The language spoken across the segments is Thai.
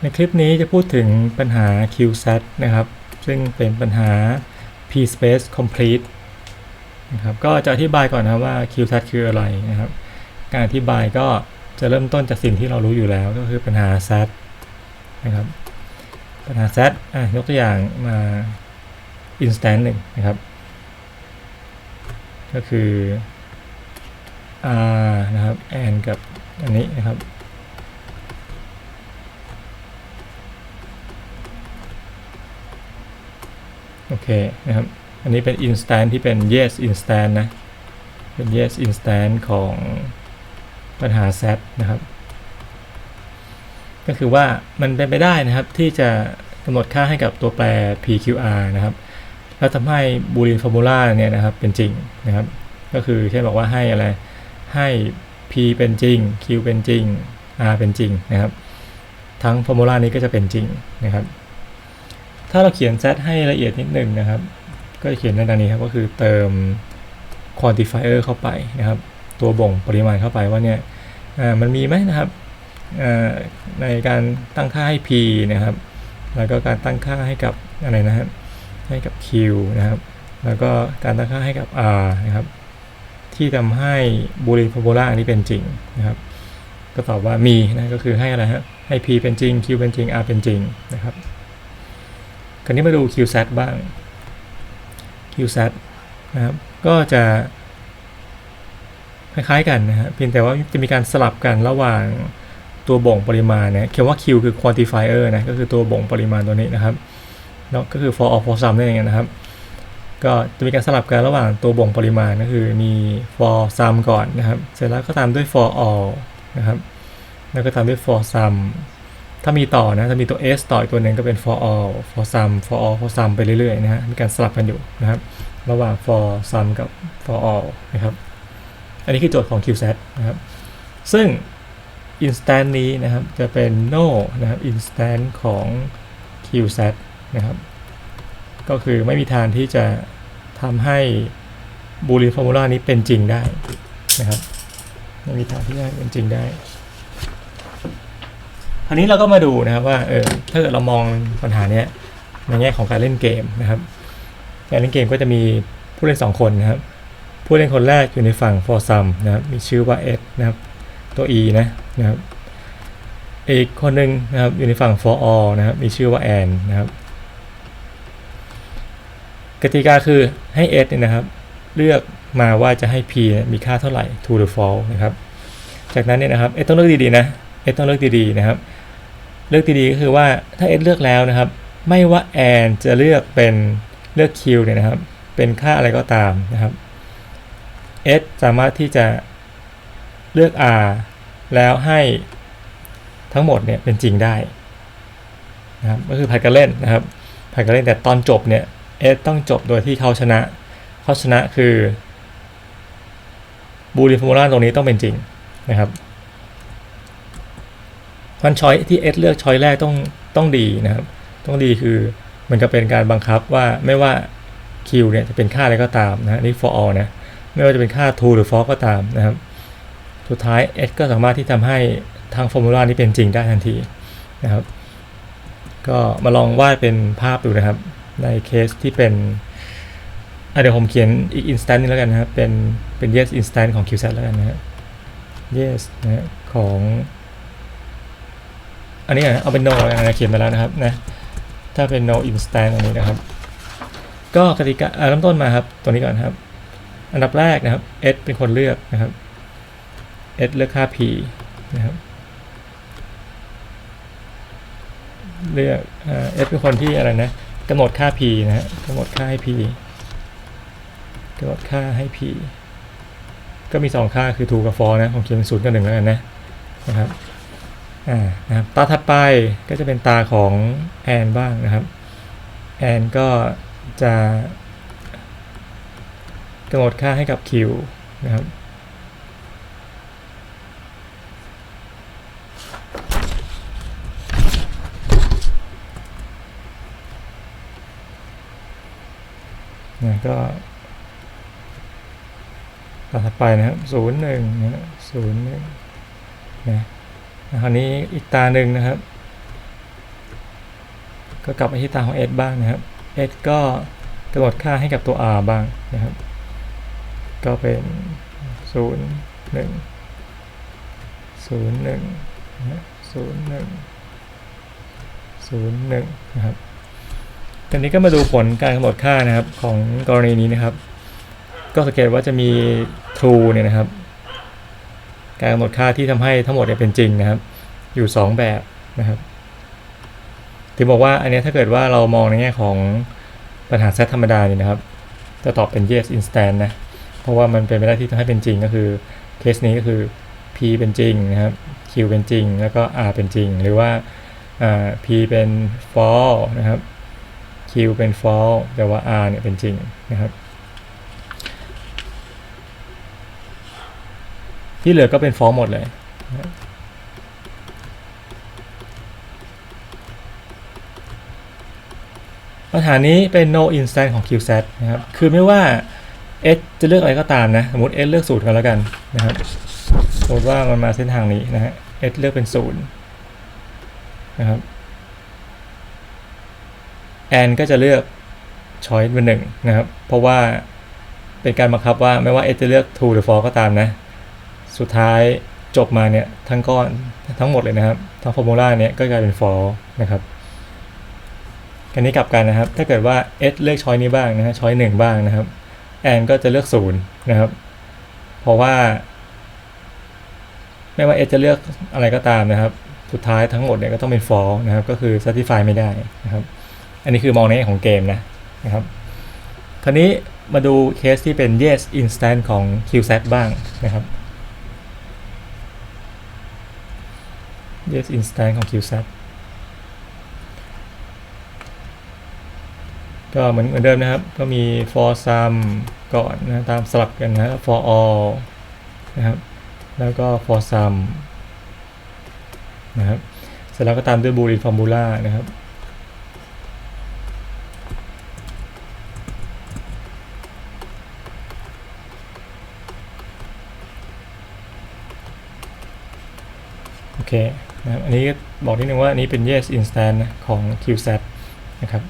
ในคลิปนี้จะพูดถึงปัญหา QSAT นะครับ ซึ่งเป็นปัญหา P-space complete นะครับ ก็จะอธิบายก่อนนะว่า QSAT คืออะไรนะครับ การอธิบายก็จะเริ่มต้นจากสิ่งที่เรารู้อยู่แล้วก็คือปัญหา SAT นะครับ ปัญหา SAT อะยกตัวอย่างมา instant หนึ่งนะครับ ก็คือ R นะครับ and กับอันนี้นะครับ โอเคนะครับ อันนี้เป็น instant ที่เป็น yes instant นะ เป็น yes instant ของปัญหา set นะครับ ก็คือว่ามันเป็นไปได้นะครับที่จะกำหนดค่าให้กับตัวแปร PQR นะครับ แล้วทำให้ Boolean formula เนี่ยนะครับเป็นจริงนะครับ ก็คือเช่นบอกว่าให้อะไร ให้ P เป็นจริง Q เป็นจริง R เป็นจริงนะครับ ทั้ง formula นี้ก็จะเป็นจริงนะครับ ถ้าเราเขียน set ให้ละเอียดนิดนึงนะครับ ก็จะเขียนในดังนี้ครับ ก็คือเติม quantifier เข้าไปนะครับ ตัวบ่งปริมาณเข้าไปว่าเนี่ยมันมีไหมนะครับในการตั้งค่าให้ p นะครับ แล้วก็การตั้งค่าให้กับอะไรนะครับให้กับ q นะครับ แล้วก็การตั้งค่าให้กับ r นะครับ ที่ทำให้ boolean formula อันนี้เป็นจริงนะครับ ก็ตอบว่ามีนะก็คือให้อะไรฮะให้ p เป็นจริง q เป็นจริง r เป็นจริงนะครับ คราวนี้มาดู QSAT บ้าง QSAT นะครับ ก็จะคล้ายๆกันนะฮะ เพียงแต่ว่าจะมีการสลับกันระหว่างตัวบ่งปริมาณนะเขียนว่า Q คือ quantifier นะ ก็คือตัวบ่งปริมาณตัวนี้นะครับแล้วก็คือ for all for sum นั่นเองนะครับ ก็จะมีการสลับกันระหว่างตัวบ่งปริมาณก็คือมี for sum ก่อนนะครับ เสร็จแล้วก็ตามด้วย for all นะครับ แล้วก็ตามด้วย for sum ถ้ามีต่อนะถ้ามีตัว s ต่ออีกตัวหนึ่งก็เป็น for all for sum for all for sum ไปเรื่อยๆนะฮะมีการสลับกันอยู่นะครับ ระหว่าง for sum กับ for all นะครับ อันนี้คือโจทย์ของ QSAT นะครับ ซึ่ง instant นี้นะครับจะเป็น no นะครับ instant ของ QSAT นะครับ ก็คือไม่มีทางที่จะทำให้ Boolean formula นี้เป็นจริงได้นะครับไม่มีทางที่จะเป็นจริงได้ คราวนี้เราก็มาดูนะครับว่าเออถ้าเกิดเรามองปัญหาเนี้ยในแง่ของการเล่นเกมนะครับ การเล่นเกมก็จะมีผู้เล่น 2 คนนะครับ ผู้เล่นคนแรกอยู่ในฝั่ง for sum นะครับมีชื่อว่า S นะครับตัว E นะนะครับอีกคนหนึ่งนะครับอยู่ในฝั่ง for all นะครับมีชื่อว่า and นะครับกติกาคือให้ S เนี่ยนะครับ เลือกมาว่าจะให้ P นะมีค่าเท่าไหร่ true หรือ false นะครับ จากนั้นเนี่ยนะครับ S ต้องเลือกดีๆนะ S ต้องเลือกดีๆนะครับ เลือกดีๆก็คือว่าถ้า S เลือกแล้วนะครับ ไม่ว่า and จะเลือกเป็นเลือก Q เนี่ยนะครับ เป็นค่าอะไรก็ตามนะครับ S สามารถที่จะเลือก R แล้วให้ทั้งหมดเนี่ยเป็นจริงได้นะครับก็คือผัดกันเล่นนะครับผัดกันเล่นแต่ตอนจบเนี่ย S ต้องจบโดยที่เขาชนะเขาชนะคือบูลินฟอร์มูลาตรงนี้ต้องเป็นจริงนะครับ พันช้อยที่ S เลือกช้อยแรกต้องต้องดีนะครับ ต้องดีคือมันก็เป็นการบังคับว่าไม่ว่า Q เนี่ยจะเป็นค่าอะไรก็ตามนะนี่ for all นะไม่ว่าจะเป็นค่า true หรือ false ก็ตามนะครับ สุดท้าย S ก็สามารถที่ทำให้ทางฟอร์มูลานี้เป็นจริงได้ทันทีนะครับ ก็มาลองวาดเป็นภาพดูนะครับ ในเคสที่เป็นเดี๋ยวผมเขียนอีก instant นึงแล้วกันนะครับ เป็นเป็น yes instant ของ QSAT แล้วกันนะฮะ yes นะฮะของ อันนี้นะเอาเป็น no นนะเขียนมาแล้วนะครับนะถ้าเป็น no instant อันนี้นะครับ ก็กติกาเริ่มต้นมาครับตัวนี้ก่อนครับ อันดับแรกนะครับ S เป็นคนเลือกนะครับ S เลือกค่า P นะครับเลือกเอ่อ S เป็นคนที่อะไรนะกำหนดค่า P นะฮะกำหนดค่าให้ P กำหนดค่าให้ P ก็มี 2 ค่าคือ true กับ false นะผมเขียนเป็นศูนย์กับหนึ่งแล้วกันนะนะครับ นะครับตาถัดไปก็จะเป็นตาของ and บ้างนะครับ and ก็จะกำหนดค่าให้กับ Q นะครับนะก็ต่อถัดไปนะครับศูนย์หนึ่งนะศูนย์หนึ่งนะ คราวนี้อีกตาหนึ่งนะครับ ก็กลับไปที่ตาของ s บ้างนะครับ s ก็กำหนดค่าให้กับตัว r บ้างนะครับ ก็เป็น 0 1 0 1นะ0 1 0 1นะครับตอนนี้ก็มาดูผลการกำหนดค่านะครับของกรณีนี้นะครับ ก็สังเกตว่าจะมี true เนี่ยนะครับ การกำหนดค่าที่ทำให้ทั้งหมดเนี่ยเป็นจริงนะครับ อยู่ 2 แบบนะครับถึงบอกว่าอันนี้ถ้าเกิดว่าเรามองในแง่ของปัญหาเซตธรรมดานี่นะครับ จะตอบเป็น yes instant นะ เพราะว่ามันเป็นไปได้ที่จะให้เป็นจริงก็คือเคสนี้ก็คือ p เป็นจริงนะครับ q เป็นจริง แล้วก็ r เป็นจริง หรือว่าอ่า p เป็น false นะครับ q เป็น false แต่ว่า r เนี่ยเป็นจริงนะครับ ที่เหลือก็เป็น false หมดเลย ปัญหานี้เป็น no instant ของ qset นะครับ คือไม่ว่า s จะเลือกอะไรก็ตามนะ สมมติ s เลือกศูนย์กันแล้วกันนะครับ สมมติว่ามันมาเส้นทางนี้นะฮะ s เลือกเป็นศูนย์นะครับ n ก็จะเลือก choice เป็นหนึ่งนะครับ เพราะว่าเป็นการบังคับว่าไม่ว่า s จะเลือก true หรือ false ก็ตามนะ สุดท้ายจบมาเนี่ยทั้งก้อนทั้งหมดเลยนะครับทั้งฟอร์มูลาเนี่ยก็กลายเป็น false นะครับกันนี้กลับกันนะครับ ถ้าเกิดว่า s เลือกช้อยนี้บ้างนะฮะช้อยหนึ่งบ้างนะครับ n ก็จะเลือกศูนย์นะครับ เพราะว่า ไม่ว่า s จะเลือกอะไรก็ตามนะครับ สุดท้ายทั้งหมดเนี่ยก็ต้องเป็น false นะครับ ก็คือ satisfy ไม่ได้นะครับ อันนี้คือมองในแง่ของเกมนะนะครับคราวนี้มาดูเคสที่เป็น yes instant ของ qset บ้างนะครับ yes instant ของ qset ก็เหมือนเหมือนเดิมนะครับ ก็มี for sum ก่อนนะ ตามสลับกันนะ for all นะครับ แล้วก็ for sum นะครับ เสร็จแล้วก็ตามด้วย boolean formula นะครับ โอเค นะครับอันนี้บอกนิดนึงว่าอันนี้เป็น yes instant ของ qset นะครับ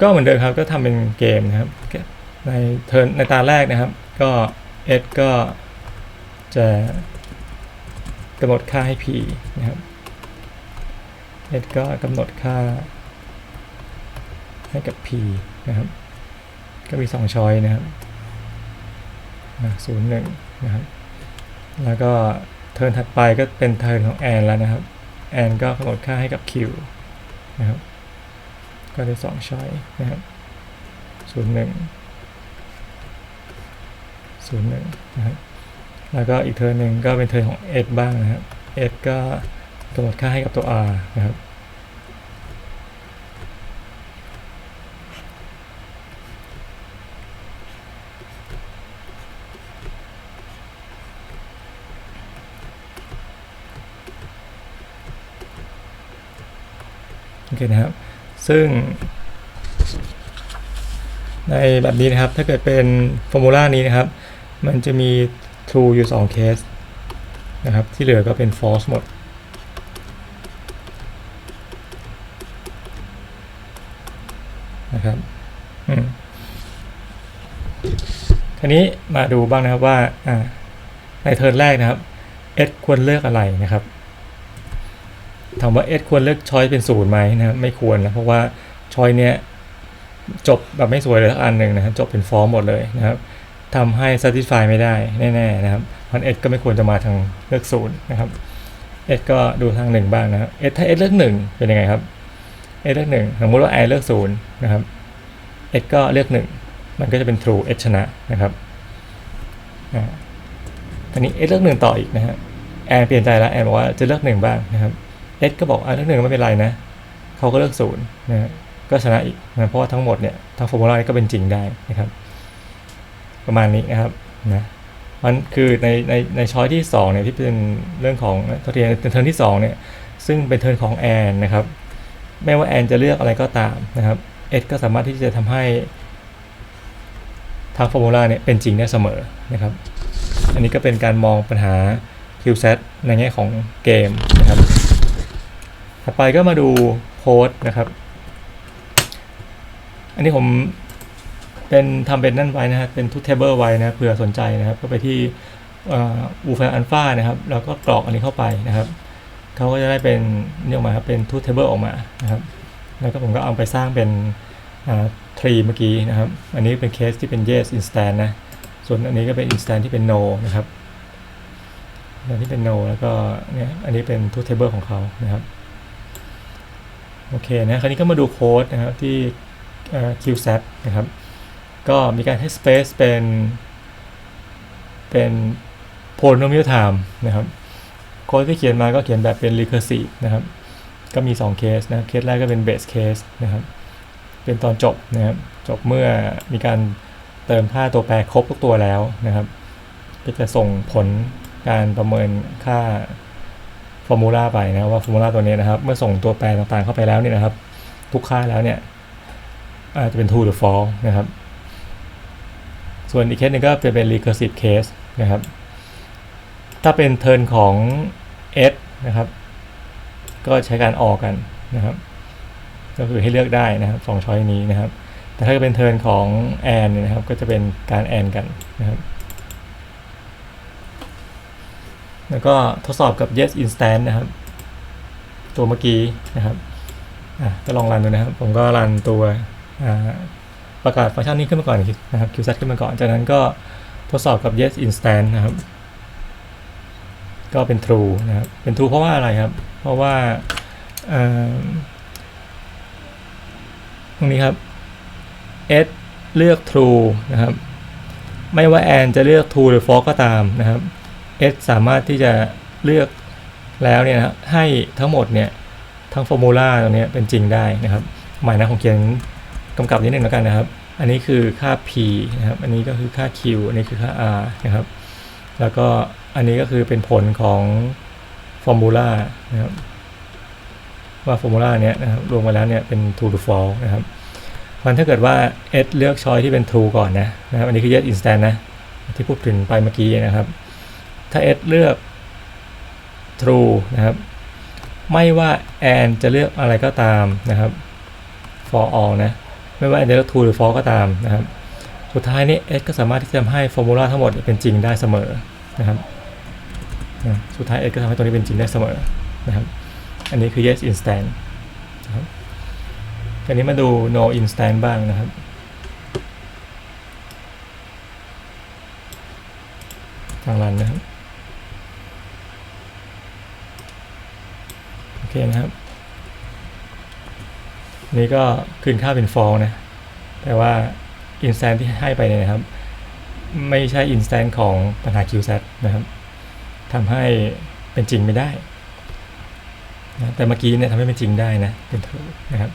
ก็เหมือนเดิมครับก็ทำเป็นเกมนะครับ ในเทิร์นในตาแรกนะครับ ก็ s ก็จะกำหนดค่าให้ p นะครับ s ก็กำหนดค่าให้กับ p นะครับ ก็มี 2 ช้อยนะครับศูนย์หนึ่งนะครับ แล้วก็เทิร์นถัดไปก็เป็นเทิร์นของแอนแล้วนะครับแอนก็กำหนดค่าให้กับ q นะครับก็ได้สองช้อยนะครับศูนย์หนึ่งศูนย์หนึ่งนะครับแล้วก็อีกเทิร์นหนึ่งก็เป็นเทิร์นของ s บ้างนะครับ s ก็กำหนดค่าให้กับตัว r นะครับ โอเคนะครับ ซึ่ง ในแบบนี้นะครับ ถ้าเกิดเป็นฟอร์มูลานี้นะครับ มันจะมี true อยู่2เคสนะครับ ที่เหลือก็เป็น false หมดนะครับอืมคราวนี้มาดูบ้างนะครับว่าในเทิร์นแรกนะครับ s ควรเลือกอะไรนะครับ ถามว่า s ควรเลือกช้อยเป็นศูนย์ไหมนะครับไม่ควรนะเพราะว่าช้อยเนี้ยจบแบบไม่สวยเลยสักอันหนึ่งนะครับจบเป็นฟอร์มหมดเลยนะครับทำให้ satisfy ไม่ได้แน่ๆนะครับพัน s ก็ไม่ควรจะมาทางเลือกศูนย์นะครับ s ก็ดูทางหนึ่งบ้างนะครับ s ถ้า s เลือกหนึ่งเป็นยังไงครับ s เลือกหนึ่งสมมติว่า i เลือกศูนย์นะครับ s ก็เลือกหนึ่งมันก็จะเป็น true s ชนะนะครับอ่าทีนี้ s เลือกหนึ่งต่ออีกนะฮะแอนเปลี่ยนใจแล้วแอนบอกว่าจะเลือกหนึ่งบ้างนะครับ s ก็บอกอะเลือกหนึ่งไม่เป็นไรนะเขาก็เลือกศูนย์นะก็ชนะอีกนะเพราะว่าทั้งหมดเนี่ยทั้งฟอร์มูลาก็เป็นจริงได้นะครับ ประมาณนี้นะครับนะมันคือในในในช้อยที่2เนี่ยที่เป็นเรื่องของตัวเรียนเทิร์นที่2เนี่ยซึ่งเป็นเทิร์นของแอนนะครับไม่ว่าแอนจะเลือกอะไรก็ตามนะครับ s ก็สามารถที่จะทำให้ทางฟอร์มูลาเนี่ยเป็นจริงได้เสมอนะครับ อันนี้ก็เป็นการมองปัญหา QSET ในแง่ของเกมนะครับ ถัดไปก็มาดูโค้ดนะครับ อันนี้ผมเป็นทำเป็นนั่นไว้นะครับเป็นทุกเทเบิลไว้นะเผื่อสนใจนะครับ ก็ไปที่อูฟาอัลฟานะครับ แล้วก็กรอกอันนี้เข้าไปนะครับเขาก็จะได้เป็นนี่ออกมาครับเป็นทุกเทเบิลออกมานะครับ แล้วก็ผมก็เอาไปสร้างเป็นทรีเมื่อกี้นะครับ อันนี้เป็นเคสที่เป็น yes instant นะ ส่วนอันนี้ก็เป็น instant ที่เป็น no นะครับอันที่เป็น no แล้วก็เนี่ยอันนี้เป็น truth table ของเขานะครับ โอเคนะคราวนี้ก็มาดูโค้ดนะครับที่ qsat นะครับ ก็มีการให้ space เป็นเป็น polynomial time นะครับโค้ดที่เขียนมาก็เขียนแบบเป็น recursive นะครับ ก็มี 2 เคสนะคเคสแรกก็เป็น base case นะครับ เป็นตอนจบนะครับจบเมื่อมีการเติมค่าตัวแปรครบทุกตัวแล้วนะครับ ก็จะส่งผลการประเมินค่า ฟอร์มูลาไปนะว่าฟอร์มูลาตัวนี้นะครับ เมื่อส่งตัวแปรต่างๆเข้าไปแล้วเนี่ยนะครับ ทุกค่าแล้วเนี่ยอาจจะเป็น true หรือ false นะครับ ส่วนอีกเคสหนึงก็จะเป็น recursive case นะครับ ถ้าเป็นเทิร์นของ s นะครับ ก็ใช้การออกกันนะครับ ก็คือให้เลือกได้นะครับสองช้อยนี้นะครับ แต่ถ้าเป็นเทิร์นของแอนเนี่ยนะครับ ก็จะเป็นการแอนกันนะครับ แล้วก็ทดสอบกับ yes instant นะครับ ตัวเมื่อกี้นะครับอะก็ลองรันดูนะครับ ผมก็รันตัวประกาศฟังก์ชันนี้ขึ้นมาก่อนนะครับ qset ขึ้นมาก่อน จากนั้นก็ทดสอบกับ yes instant นะครับ ก็เป็น true นะครับ เป็น true เพราะว่าอะไรครับ เพราะว่าอ่าตรงนี้ครับ s เลือก true นะครับ ไม่ว่า and จะเลือก true หรือ false ก็ตามนะครับ s สามารถที่จะเลือกแล้วเนี่ยนะครับให้ทั้งหมดเนี่ยทั้งฟอร์มูลาตัวนี้เป็นจริงได้นะครับ หมายนะผมเขียนกำกับนิดนึงแล้วกันนะครับ อันนี้คือค่า p นะครับ อันนี้ก็คือค่า q อันนี้คือค่า r นะครับ แล้วก็อันนี้ก็คือเป็นผลของฟอร์มูลานะครับว่าฟอร์มูลาเนี้ยนะครับรวมมาแล้วเนี่ยเป็น true to false นะครับมันถ้าเกิดว่า s เลือกช้อยที่เป็น true ก่อนนะนะครับ อันนี้คือ yes instant นะที่พูดถึงไปเมื่อกี้นะครับ ถ้า s เลือก true นะครับ ไม่ว่า and จะเลือกอะไรก็ตามนะครับ for all นะ ไม่ว่า and จะเลือก true หรือ false ก็ตามนะครับ สุดท้ายนี้ s ก็สามารถที่จะทำให้ฟอร์มูลาทั้งหมดเป็นจริงได้เสมอนะครับ สุดท้าย s ก็ทำให้ตัวนี้เป็นจริงได้เสมอนะครับ อันนี้คือ yes instant นะครับทีนี้มาดู no instant บ้างนะครับทางรันนะครับ โอเค นะครับ นี่ก็คืนค่าเป็นฟองนะ แต่ว่าอินสแตนที่ให้ไปเนี่ยนะครับ ไม่ใช่อินสแตนของปัญหา QZ นะครับทำให้เป็นจริงไม่ได้นะแต่เมื่อกี้เนี่ยทำให้เป็นจริงได้นะเป็นเถอะนะครับ